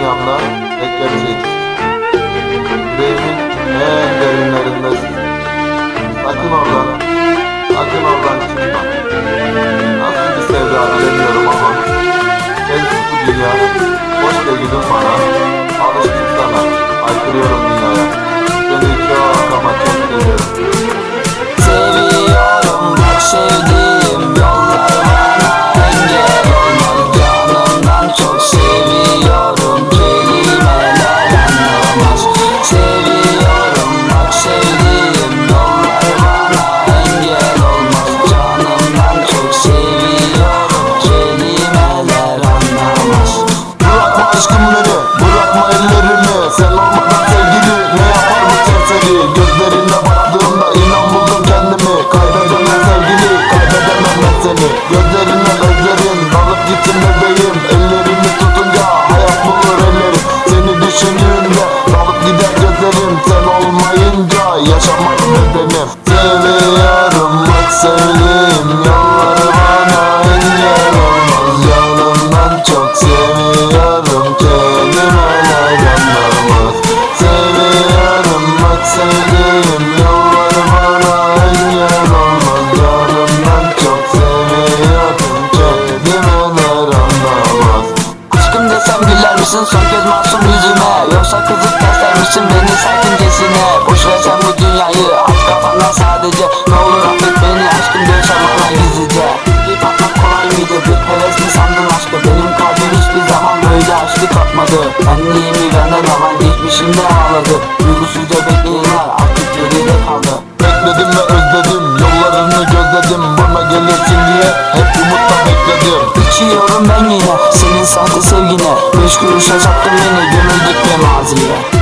dünyamda beklemeyecek. Yüreğimin en derinden adımları Bırakma ellerimi Sen olmadan sevgili. Ne yapar bu serseri Gözlerine baktığımda inan buldum kendimi. Kaybedemem sevgili Kaybedemem ben seni. Gözlerinden özlerin Dalıp gitsin bebeğim. Ellerini tutunca Hayat bulur ellerim Seni düşündüğümde Dalıp gider gözlerim. Sen olmayınca Yaşamak bedenim Seviyorum bak söyleyeyim Yolları bana engel sevdiğim yolları bana engel olmaz Yanımdan çok seviyorum kelimeler anlamaz Aşkım desem güler misin? Son masum yüzüme. Yoksa kızıp mısın beni? Sakincesine Boş ver bu dünyayı. Aç kafandan sadece. Ne olur affet beni. Aşkım diyorsan bana gizlice. Bir patmak kolay mıydı? Bir heves mi sandın aşkı. Benim kalbim hiçbir zaman böyle aşkı tatmadı Benliğimi benden alan gelirsin diye Hep umutla bekledim İçiyorum ben yine senin sahte sevgine. Beş kuruşa sattın beni gömüldük ve maziye